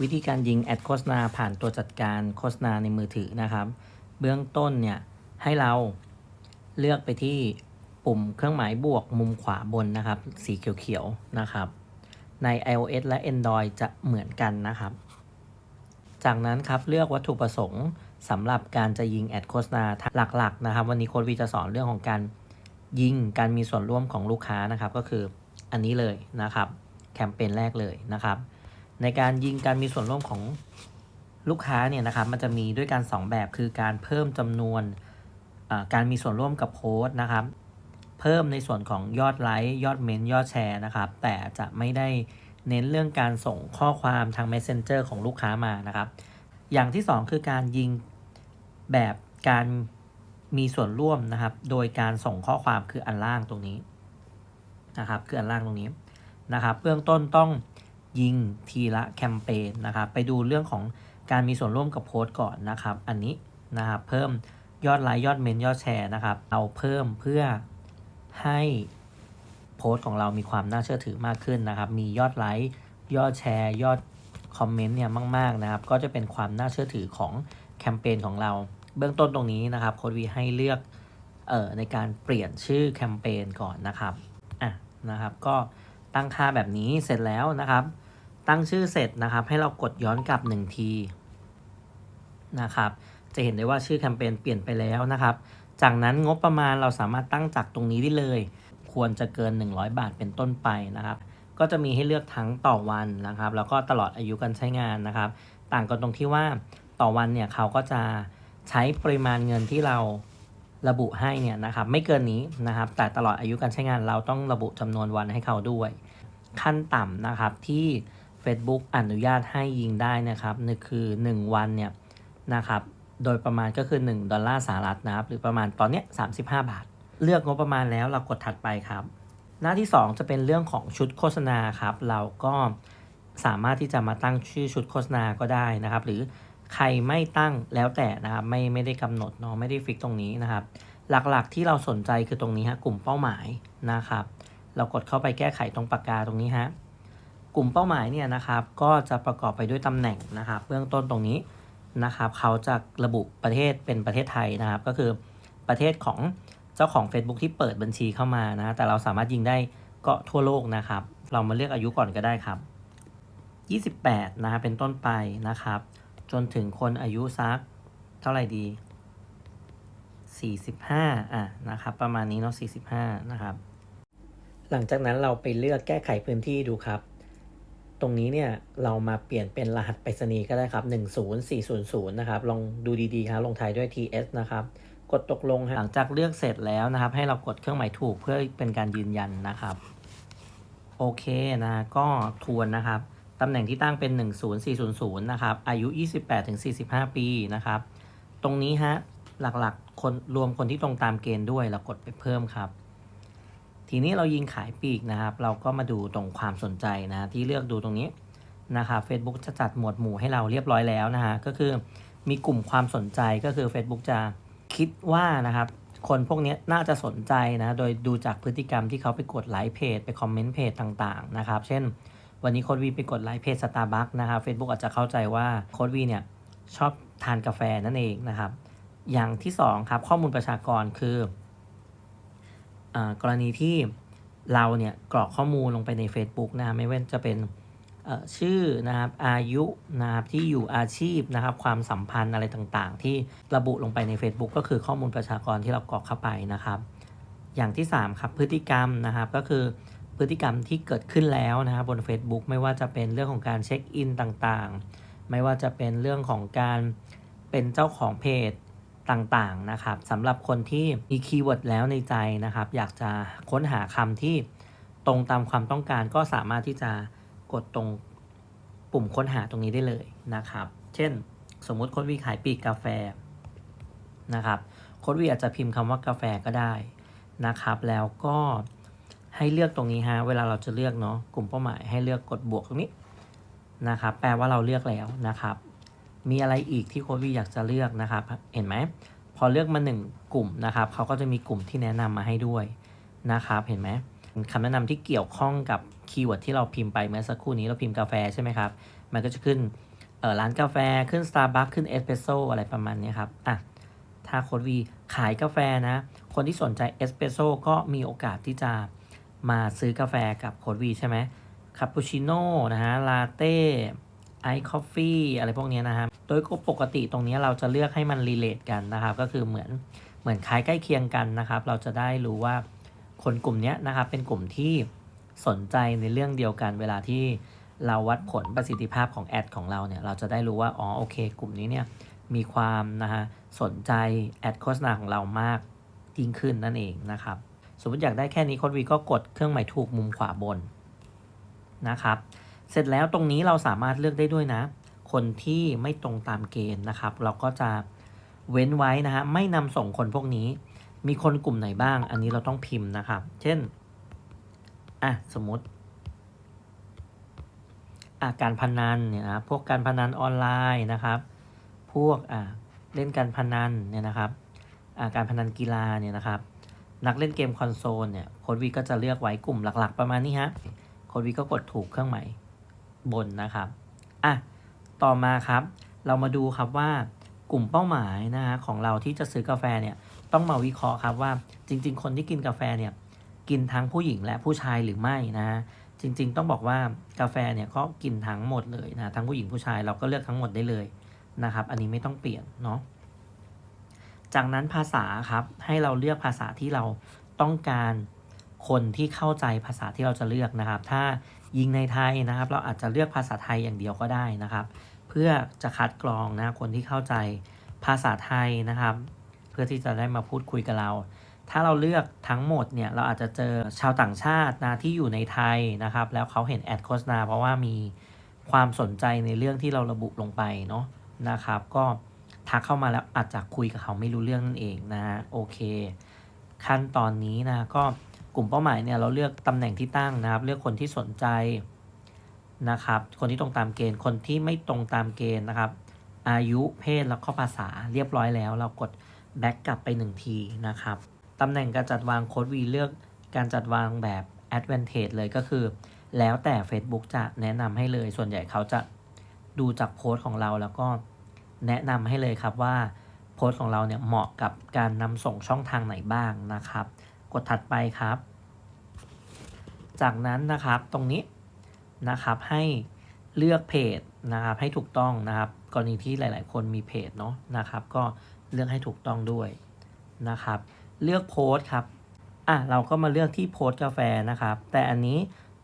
วิธีการยิงแอดโฆษณาผ่านตัวจัดการโฆษณาในมือถือนะครับ เบื้องต้นเนี่ยให้เราเลือกไปที่ปุ่มเครื่องหมายบวกมุมขวาบนนะครับ สีเขียวๆนะครับ ใน iOS และ Android จะเหมือนกันนะครับ จากนั้นครับเลือกวัตถุประสงค์สำหรับการจะยิงแอดโฆษณาหลักๆนะครับ วันนี้โค้ดวีจะสอนเรื่องของการยิงการมีส่วนร่วมของลูกค้านะครับ ก็คืออันนี้เลยนะครับ แคมเปญแรกเลยนะครับ ในการยิงการมีส่วนร่วมของลูกค้าเนี่ยนะครับมันจะมีด้วยกัน2แบบคือการเพิ่มจำนวนการมีส่วนร่วมกับโพสต์นะครับ เพิ่มในส่วนของยอดไลค์ยอดเมนต์ยอดแชร์นะครับ แต่จะไม่ได้เน้นเรื่องการส่งข้อความทาง Messenger ของลูกค้ามานะครับ อย่างที่ 2 คือการยิงแบบการมีส่วนร่วมนะครับ โดยการส่งข้อความคืออันล่างตรงนี้นะครับ คืออันล่างตรงนี้นะครับ เบื้องต้นต้อง ยิงทีละแคมเปญนะครับ ไปดูเรื่องของการมีส่วนร่วมกับโพสต์ก่อนนะครับ อันนี้นะครับเพิ่มยอดไลค์ยอดเมนยอดแชร์นะครับ เอาเพิ่มเพื่อให้โพสต์ของเรามีความน่าเชื่อถือมากขึ้นนะครับ มียอดไลค์ยอดแชร์ ยอดคอมเมนต์เนี่ยมากๆนะครับ ก็จะเป็นความน่าเชื่อถือของแคมเปญของเรา เบื้องต้นตรงนี้นะครับโค้ดวีให้เลือกเอ่อในการเปลี่ยนชื่อแคมเปญก่อนนะครับอะนะครับ ก็ตั้งค่าแบบนี้เสร็จแล้วนะครับ ตั้งชื่อเสร็จนะครับ ให้เรากดย้อนกลับ1ทีนะครับ จะเห็นได้ว่าชื่อแคมเปญเปลี่ยนไปแล้วนะครับ จากนั้นงบประมาณเราสามารถตั้งจากตรงนี้ได้เลย ควรจะเกิน 100 บาทเป็นต้นไปนะครับ ก็จะมีให้เลือกทั้งต่อวันนะครับ แล้วก็ตลอดอายุการใช้งานนะครับ ต่างกันตรงที่ว่าต่อวันเนี่ยเขาก็จะใช้ปริมาณเงินที่เราระบุให้เนี่ยนะครับไม่เกินนี้นะครับ แต่ตลอดอายุการใช้งานเราต้องระบุจำนวนวันให้เขาด้วย ขั้นต่ำนะครับที่ Facebook อนุญาตให้ยิงได้นะครับนี่คือ 1 วันเนี่ยนะครับ โดยประมาณก็คือ 1 ดอลลาร์สหรัฐนะครับ หรือประมาณตอนเนี้ย35 บาท เลือกงบประมาณแล้วเรากดถัดไปครับ หน้าที่ 2 จะเป็นเรื่องของชุดโฆษณาครับ เราก็สามารถที่จะมาตั้งชื่อชุดโฆษณาก็ได้นะครับ หรือใครไม่ตั้งแล้วแต่นะครับไม่ไม่ได้กำหนดเนาะไม่ได้ฟิกตรงนี้นะครับ หลักๆที่เราสนใจคือตรงนี้ฮะกลุ่มเป้าหมายนะครับ เรากดเข้าไปแก้ไขตรงปากกาตรงนี้ฮะ กลุ่มเป้าหมายเนี่ยนะครับก็จะประกอบไปด้วยตำแหน่งนะครับเบื้องต้นตรงนี้นะครับเขาจะระบุประเทศเป็นประเทศไทยนะครับ ก็คือประเทศของเจ้าของ Facebook ที่เปิดบัญชีเข้ามานะแต่เราสามารถยิงได้ก็ทั่วโลกนะครับ เรามาเลือกอายุก่อนก็ได้ครับ 28นะบเป็นต้นไปนะครับ จนถึงคนอายุสักเท่าไหร่ดี 45อะนะครับประมาณนี้เนาะ45 นะครับ หลังจากนั้นเราไปเลือกแก้ไขพื้นที่ดูครับ ตรงนี้เนี่ยเรามาเปลี่ยนเป็นรหัสไปรษณีย์ก็ได้ครับ 10400 นะครับ ลองดูดีๆครับลงท้ายด้วย TS นะครับ กดตกลงฮะหลังจากเลือกเสร็จแล้วนะครับ ให้เรากดเครื่องหมายถูกเพื่อเป็นการยืนยันนะครับ โอเคนะ ก็ทวนนะครับ ตำแหน่งที่ตั้งเป็น 10400 นะครับ อายุ 28-45 ปีนะครับ ตรงนี้ฮะ หลักๆ คนรวมคนที่ตรงตามเกณฑ์ด้วยเรากดไปเพิ่มครับ ทีนี้เรายิงขายปีกนะครับ เราก็มาดูตรงความสนใจนะที่เลือกดูตรงนี้นะครับ Facebook จะจัดหมวดหมู่ให้เราเรียบร้อยแล้วนะฮะก็คือมีกลุ่มความสนใจก็คือ Facebook จะคิดว่านะครับ คนพวกนี้น่าจะสนใจนะโดยดูจากพฤติกรรมที่เขาไปกดไลค์เพจไปคอมเมนต์เพจต่างๆนะครับ เช่น วันนี้โค้ดวีไปกดไลค์เพจสตาร์บัคนะครับ Facebook อาจจะเข้าใจว่าโค้ดวีเนี่ยชอบทานกาแฟนั่นเองนะครับ อย่างที่สองครับข้อมูลประชากรคือ กรณีที่เราเนี่ยกรอกข้อมูลลงไปใน Facebook นะไม่ว่าจะเป็นชื่อนะครับอายุนะครับที่อยู่อาชีพนะครับความสัมพันธ์อะไรต่างๆ ที่ระบุลงไปใน Facebook ก็คือข้อมูลประชากรที่เรากรอกเข้าไปนะครับ อย่างที่ 3 ครับพฤติกรรมนะครับก็คือพฤติกรรมที่เกิดขึ้นแล้วนะครับบน Facebook ไม่ว่าจะเป็นเรื่องของการเช็คอินต่างๆ ไม่ว่าจะเป็นเรื่องของการเป็นเจ้าของเพจ ต่างๆนะครับสำหรับคนที่มีคีย์เวิร์ดแล้วในใจนะครับ อยากจะค้นหาคำที่ตรงตามความต้องการก็สามารถที่จะกดตรงปุ่มค้นหาตรงนี้ได้เลยนะครับ เช่น สมมุติค้ดวีขายปีกกาแฟนะครับโค้ดวีอาจจะพิมพ์คำว่ากาแฟก็ได้นะครับ แล้วก็ให้เลือกตรงนี้ฮะเวลาเราจะเลือกเนาะกลุ่มเป้าหมายให้เลือกกดบวกตรงนี้นะครับ แปลว่าเราเลือกแล้วนะครับ มีอะไรอีกที่โค้ดวีอยากจะเลือกนะครับ เห็นไหม พอเลือกมาหนึ่งกลุ่มนะครับเขาก็จะมีกลุ่มที่แนะนำมาให้ด้วยนะครับ เห็นไหมคำแนะนำที่เกี่ยวข้องกับคีย์เวิร์ดที่เราพิมพ์ไปเมื่อสักครู่นี้เราพิมพ์กาแฟใช่ไหมครับ มันก็จะขึ้นร้านกาแฟขึ้น Starbucks ขึ้นเอสเปรสโซอะไรประมาณนี้ครับอะถ้าโค้ดวีขายกาแฟนะ คนที่สนใจเอสเปรสโซก็มีโอกาสที่จะมาซื้อกาแฟกับโค้ดวีใช่ไหมคาปูชิโน่นะฮะลาเต้ ไอคอฟฟี่อะไรพวกนี้นะฮะโดยปกติตรงนี้เราจะเลือกให้มันรีเลทกันนะครับ ก็คือเหมือนเหมือนขายใกล้เคียงกันนะครับ เราจะได้รู้ว่าคนกลุ่มนี้นะครับ เป็นกลุ่มที่สนใจในเรื่องเดียวกันเวลาที่เราวัดผลประสิทธิภาพของแอดของเราเนี่ย เราจะได้รู้ว่า อ๋อ โอเค กลุ่มนี้เนี่ย มีความนะฮะ สนใจแอดโฆษณาของเรามากยิ่งขึ้นนั่นเองนะครับ สมมติอยากได้แค่นี้โค้ดวีก็กดเครื่องหมายถูกมุมขวาบนนะครับ เสร็จแล้วตรงนี้เราสามารถเลือกได้ด้วยนะ คนที่ไม่ตรงตามเกณฑ์นะครับ เราก็จะเว้นไว้นะฮะไม่นำส่งคนพวกนี้ มีคนกลุ่มไหนบ้าง อันนี้เราต้องพิมพ์นะครับ เช่นอะสมมติอะการพนันเนี่ยนะพวกการพนันออนไลน์นะครับ พวกอะเล่นการพนันเนี่ยนะครับอะการพนันกีฬาเนี่ยนะครับ นักเล่นเกมคอนโซลเนี่ยโค้ดวีก็จะเลือกไว้กลุ่มหลัก ๆ ประมาณนี้ฮะโค้ดวีก็กดถูกเครื่องหมาย บนนะครับอะต่อมาครับ เรามาดูครับว่ากลุ่มเป้าหมายนะฮะของเราที่จะซื้อกาแฟเนี่ยต้องมาวิเคราะห์ครับว่าจริง ๆ คนที่กินกาแฟเนี่ยกินทั้งผู้หญิงและผู้ชายหรือไม่นะฮะจริง ๆ ต้องบอกว่ากาแฟเนี่ยก็กินทั้งหมดเลยนะทั้งผู้หญิงผู้ชายเราก็เลือกทั้งหมดได้เลยนะครับ อันนี้ไม่ต้องเปลี่ยนเนาะจากนั้นภาษาครับให้เราเลือกภาษาที่เราต้องการ คนที่เข้าใจภาษาที่เราจะเลือกนะครับ ถ้ายิงในไทยนะครับ เราอาจจะเลือกภาษาไทยอย่างเดียวก็ได้นะครับ เพื่อจะคัดกรองนะคนที่เข้าใจภาษาไทยนะครับ เพื่อที่จะได้มาพูดคุยกับเรา ถ้าเราเลือกทั้งหมดเนี่ยเราอาจจะเจอชาวต่างชาตินะที่อยู่ในไทยนะครับ แล้วเขาเห็นแอดโฆษณาเพราะว่ามีความสนใจในเรื่องที่เราระบุลงไปเนาะนะครับ ก็ทักเข้ามาแล้วอาจจะคุยกับเขาไม่รู้เรื่องนั่นเองนะฮะโอเค ขั้นตอนนี้นะก็ กลุ่มเป้าหมายเนี่ยเราเลือกตำแหน่งที่ตั้งนะครับ เลือกคนที่สนใจนะครับ คนที่ตรงตามเกณฑ์ คนที่ไม่ตรงตามเกณฑ์นะครับ อายุเพศแล้วก็ภาษาเรียบร้อยแล้ว เรากดแบ็กกลับไปหนึ่งทีนะครับตำแหน่งการจัดวางโค้ดวีเลือกการจัดวางแบบ Advantage เลยก็คือ แล้วแต่ Facebook จะแนะนำให้เลย ส่วนใหญ่เขาจะดูจากโพสต์ของเราแล้วก็แนะนำให้เลยครับว่าโพสต์ของเราเนี่ยเหมาะกับการนำส่งช่องทางไหนบ้างนะครับ กดถัดไปครับ จากนั้นนะครับตรงนี้นะครับให้เลือกเพจนะครับให้ถูกต้องนะครับ กรณีที่หลาย ๆ คนมีเพจเนาะนะครับ ก็เลือกให้ถูกต้องด้วยนะครับ เลือกโพสต์ครับอะเราก็มาเลือกที่โพสต์กาแฟนะครับ แต่อันนี้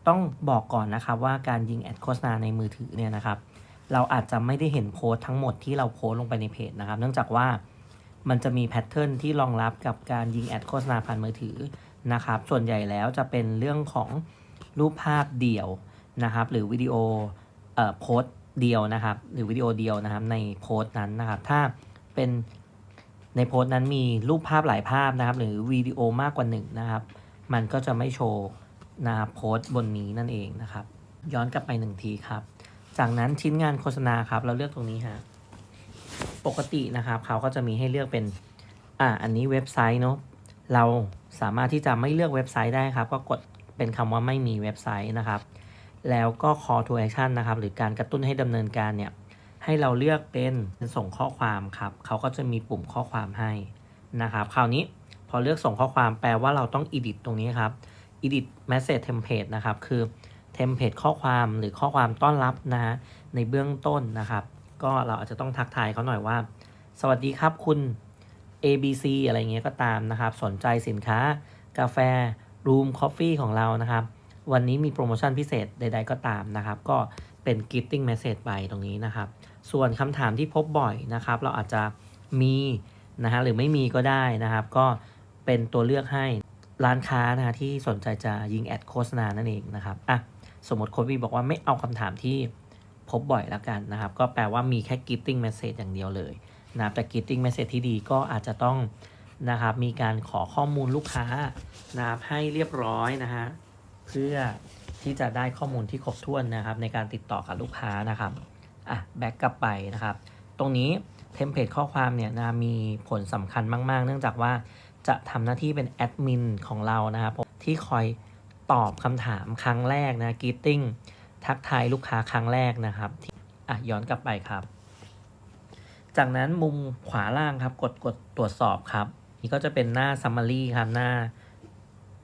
ต้องบอกก่อนนะครับว่าการยิงแอดโฆษณาในมือถือเนี่ยนะครับ เราอาจจะไม่ได้เห็นโพสต์ทั้งหมดที่เราโพสต์ลงไปในเพจนะครับ เนื่องจากว่า มันจะมีแพทเทิร์นที่รองรับกับการยิงแอดโฆษณาผ่านมือถือนะครับ ส่วนใหญ่แล้วจะเป็นเรื่องของรูปภาพเดี่ยวนะครับ หรือวิดีโอเอ่อโพสเดียวนะครับ หรือวิดีโอเดียวนะครับในโพสต์นั้นนะครับ ถ้าเป็นในโพสต์นั้นมีรูปภาพหลายภาพนะครับ หรือวิดีโอมากกว่าหนึ่งนะครับ มันก็จะไม่โชว์นะครับโพสต์บนนี้นั่นเองนะครับ ย้อนกลับไปหนึ่งทีครับ จากนั้นชิ้นงานโฆษณาครับ เราเลือกตรงนี้ฮะ ปกตินะครับเขาก็จะมีให้เลือกเป็นอ่าอันนี้เว็บไซต์เนาะเราสามารถที่จะไม่เลือกเว็บไซต์ได้ครับ ก็กดเป็นคำว่าไม่มีเว็บไซต์นะครับ แล้วก็ call to action นะครับ หรือการกระตุ้นให้ดำเนินการเนี่ยให้เราเลือกเป็นส่งข้อความครับเขาก็จะมีปุ่มข้อความให้นะครับ คราวนี้พอเลือกส่งข้อความแปลว่าเราต้อง edit ตรงนี้ครับ edit message template นะครับ คือ template ข้อความหรือข้อความต้อนรับนะฮะในเบื้องต้นนะครับ ก็เราอาจจะต้องทักทายเขาหน่อยว่า สวัสดีครับคุณ ABC อะไรเงี้ยก็ตามนะครับ สนใจสินค้ากาแฟ Room Coffee ของเรานะครับ วันนี้มีโปรโมชั่นพิเศษใด ๆ ก็ตามนะครับ ก็เป็น gifting message ไปตรงนี้นะครับ ส่วนคำถามที่พบบ่อยนะครับ เราอาจจะมีนะฮะหรือไม่มีก็ได้นะครับ ก็เป็นตัวเลือกให้ร้านค้านะฮะที่สนใจจะยิงแอดโฆษณานั่นเองนะครับอะสมมติโค้ดวีบอกว่าไม่เอาคำถามที่ พบบ่อยแล้วกันนะครับ ก็แปลว่ามีแค่ gifting message อย่างเดียวเลยนะครับแต่ gifting message ที่ดีก็อาจจะต้องนะครับมีการขอข้อมูลลูกค้านะครับให้เรียบร้อยนะฮะเพื่อที่จะได้ข้อมูลที่ครบถ้วนนะครับ ในการติดต่อกับลูกค้านะครับอะแบ็กกลับไปนะครับ ตรงนี้เทมเพลตข้อความเนี่ยนะมีผลสำคัญมาก ๆ เนื่องจากว่าจะทำหน้าที่เป็นแอดมินของเรานะครับผมที่คอยตอบคำถามครั้งแรกนะกีตติ้ง ทักทายลูกค้าครั้งแรกนะครับทอะย้อนกลับไปครับ จากนั้นมุมขวาล่างครับ กดกดตรวจสอบครับ นี่ก็จะเป็นหน้า summary ครับหน้า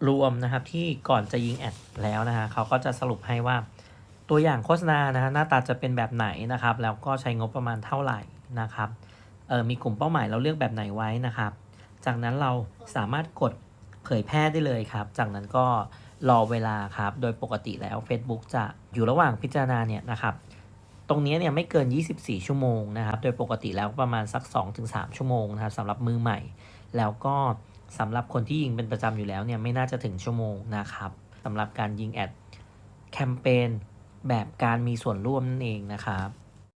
รวมนะครับที่ก่อนจะยิงแอดแล้วนะฮะเขาก็จะสรุปให้ว่าตัวอย่างโฆษณานะฮะหน้าตาจะเป็นแบบไหนนะครับ แล้วก็ใช้งบประมาณเท่าไหร่นะครับเออมีกลุ่มเป้าหมายเราเลือกแบบไหนไว้นะครับ จากนั้นเราสามารถกดเผยแพร่ได้เลยครับ จากนั้นก็ รอเวลาครับ โดยปกติแล้ว Facebook จะอยู่ระหว่างพิจารณาเนี่ยนะครับตรงนี้เนี่ยไม่เกิน 24 ชั่วโมงนะครับ โดยปกติแล้วประมาณสัก 2-3 ชั่วโมงนะครับสำหรับมือใหม่ แล้วก็สำหรับคนที่ยิงเป็นประจำอยู่แล้วเนี่ยไม่น่าจะถึงชั่วโมงนะครับสำหรับการยิงแอดแคมเปญแบบการมีส่วนร่วมนั่นเองนะครับ